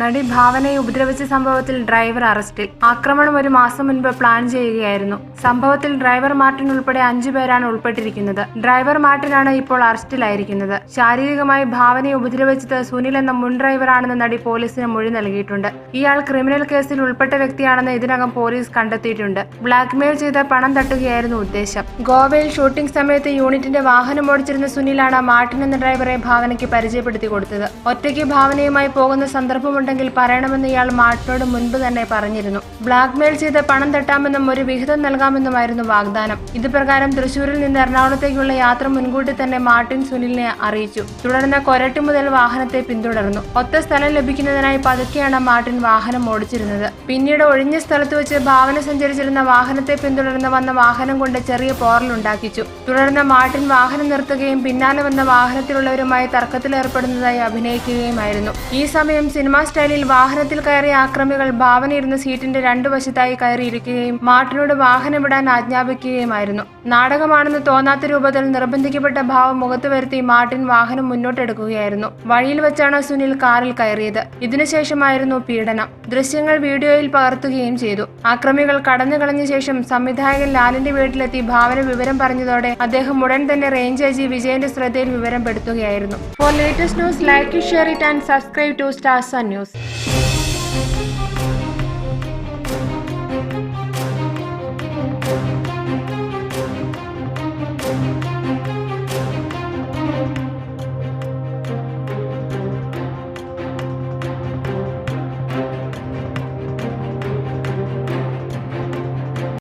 നടി ഭാവനയെ ഉപദ്രവിച്ച സംഭവത്തിൽ ഡ്രൈവർ അറസ്റ്റിൽ. ആക്രമണം ഒരു മാസം മുൻപ് പ്ലാൻ ചെയ്യുകയായിരുന്നു. സംഭവത്തിൽ ഡ്രൈവർ മാർട്ടിൻ ഉൾപ്പെടെ അഞ്ചു പേരാണ് ഉൾപ്പെട്ടിരിക്കുന്നത്. ഡ്രൈവർ മാർട്ടിനാണ് ഇപ്പോൾ അറസ്റ്റിലായിരിക്കുന്നത്. ശാരീരികമായി ഭാവനയെ ഉപദ്രവിച്ചത് സുനിൽ എന്ന മുൻ ഡ്രൈവറാണെന്ന് നടി പോലീസിന് മൊഴി നൽകിയിട്ടുണ്ട്. ഇയാൾ ക്രിമിനൽ കേസിൽ ഉൾപ്പെട്ട വ്യക്തിയാണെന്ന് ഇതിനകം പോലീസ് കണ്ടെത്തിയിട്ടുണ്ട്. ബ്ലാക്ക്മെയിൽ ചെയ്ത് പണം തട്ടുകയായിരുന്നു ഉദ്ദേശം. ഗോവയിൽ ഷൂട്ടിംഗ് സമയത്ത് യൂണിറ്റിന്റെ വാഹനം ഓടിച്ചിരുന്ന സുനിലാണ് മാർട്ടിൻ എന്ന ഡ്രൈവറെ ഭാവനയ്ക്ക് പരിചയപ്പെടുത്തി കൊടുത്തത്. ഒറ്റയ്ക്ക് ഭാവനയുമായി പോകുന്ന സന്ദർഭമുണ്ടെങ്കിൽ പറയണമെന്ന് ഇയാൾ മാർട്ടിനോട് മുൻപ് തന്നെ പറഞ്ഞിരുന്നു. ബ്ലാക്ക്മെയിൽ ചെയ്ത് പണം തട്ടാമെന്നും ഒരു വിഹിതം നൽകാമെന്നുമായിരുന്നു വാഗ്ദാനം. ഇതുപ്രകാരം തൃശൂരിൽ നിന്ന് എറണാകുളത്തേക്കുള്ള യാത്ര മുൻകൂട്ടി തന്നെ മാർട്ടിൻ സുനിലിനെ അറിയിച്ചു. തുടർന്ന് കൊരട്ടി മുതൽ വാഹനത്തെ പിന്തുടർന്നു. ഒത്ത സ്ഥലം ലഭിക്കുന്നതിനായി പതുക്കെയാണ് മാർട്ടിൻ വാഹനം ഓടിച്ചിരുന്നത്. പിന്നീട് ഒഴിഞ്ഞ സ്ഥലത്ത് വെച്ച് ഭാവന സഞ്ചരിച്ചിരുന്ന വാഹനത്തെ പിന്തുടർന്ന് വന്ന വാഹനം കൊണ്ട് ചെറിയ പോറലുണ്ടാക്കിച്ചു തുടർന്ന് മാർട്ടിൻ വാഹനം നിർത്തുകയും പിന്നാലെ വന്ന വാഹനത്തിലുള്ളവരുമായി തർക്കത്തിലേർപ്പെടുന്നതായി അഭിനയിക്കുകയുമായിരുന്നു. ഈ സമയം സിനിമാ സ്റ്റൈലിൽ വാഹനത്തിൽ കയറിയ ആക്രമികൾ ഭാവനയിരുന്ന സീറ്റിന്റെ രണ്ടു വശത്തായി കയറിയിരിക്കുകയും മാർട്ടിനോട് വാഹനം വിടാൻ ആജ്ഞാപിക്കുകയുമായിരുന്നു. നാടകമാണെന്ന് തോന്നാത്ത രൂപത്തിൽ നിർബന്ധിക്കപ്പെട്ട ഭാവം മുഖത്ത് വരുത്തി മാർട്ടിൻ വാഹനം മുന്നോട്ടെടുക്കുകയായിരുന്നു. വഴിയിൽ വെച്ചാണ് സുനിൽ കാറിൽ കയറിയത്. ഇതിനുശേഷമായിരുന്നു പീഡനം. ദൃശ്യങ്ങൾ വീഡിയോയിൽ പകർത്തുകയും ചെയ്തു. അക്രമികൾ കടന്നു കളഞ്ഞ ശേഷം സംവിധായകൻ ലാലിന്റെ വീട്ടിലെത്തി ഭാവന വിവരം പറഞ്ഞതോടെ അദ്ദേഹം ഉടൻ തന്നെ റേഞ്ച് ഐ ജി വിജയന്റെ ശ്രദ്ധയിൽ വിവരം പെടുത്തുകയായിരുന്നു. For latest news like share it and subscribe to Stars News